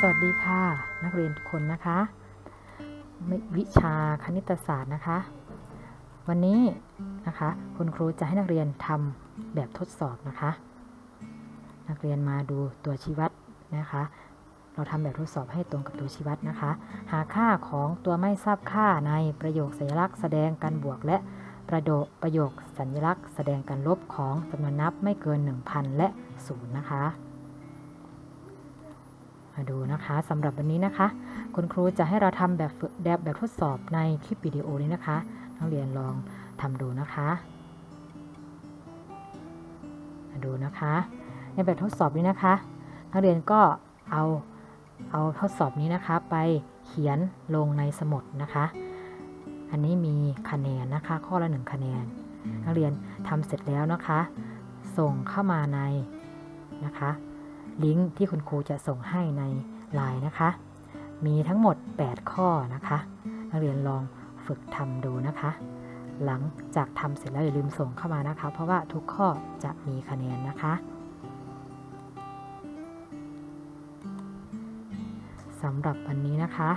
สวัสดีค่ะ นักเรียนทุกคนนะคะวิวิชาคณิตศาสตร์นะคะ วันนี้นะคะคุณครูจะให้นักเรียนทำแบบทดสอบนะคะ นักเรียนมาดูตัวชี้วัดนะคะ เราทำแบบทดสอบให้ตรงกับตัวชี้วัดนะคะ หาค่าของตัวไม่ทราบค่าในประโยคสัญลักษณ์แสดงการบวกและประโดประโยคสัญลักษณ์แสดงการลบของจำนวนนับไม่เกิน 1000 และ 0 นะคะ มาดูนะคะสำหรับวันนี้นะคะ คุณครูจะให้เราทำแบบฝึกแบบแบบทดสอบในคลิปวิดีโอนี้นะคะ นักเรียนลองทำดูนะคะมาดูนะคะ ในแบบทดสอบนี้นะคะ นักเรียนก็เอาเอาทดสอบนี้นะคะ ไปเขียนลงในสมุดนะคะ อันนี้มีคะแนนนะคะ ข้อละหนึ่งคะแนน นักเรียนทำเสร็จแล้วนะคะ ส่งเข้ามาในนะคะ ลิงก์ที่คุณครูจะส่งให้ในไลน์นะคะ มีทั้งหมด 8 ข้อนะคะ นักเรียนลองฝึกทำดูนะคะ หลังจากทำเสร็จแล้วอย่าลืมส่งเข้ามานะคะ เพราะว่าทุกข้อจะมีคะแนนนะคะสำหรับวันนี้นะคะ